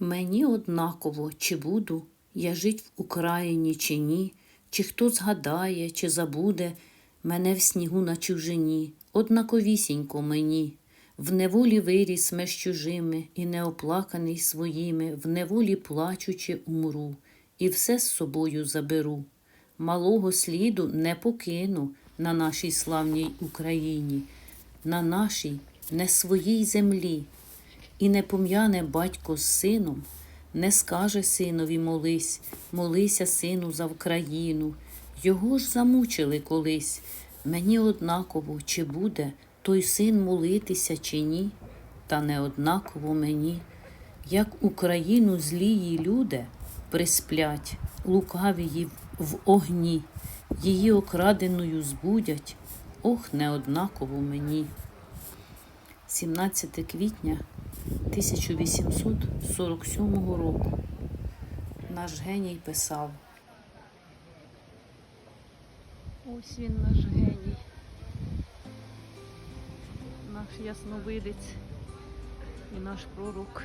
Мені однаково, чи буду я жить в Україні, чи ні, чи хто згадає, чи забуде мене в снігу на чужині, однаковісінько мені. В неволі виріс меж чужими, і неоплаканий своїми, в неволі плачучи умру, і все з собою заберу. Малого сліду не покину на нашій славній Україні, на нашій не своїй землі. І не пом'яне батько з сином, не скаже синові молись, молися, сину, за Вкраїну. Його ж замучили колись. Мені однаково, чи буде той син молитися, чи ні, та не однаково мені, як Україну злії люди присплять, лукавії в огні, її окраденою збудять, ох, не однаково мені. 17 квітня 1847 року наш геній писав. Ось він наш геній. Наш ясновидець і наш пророк.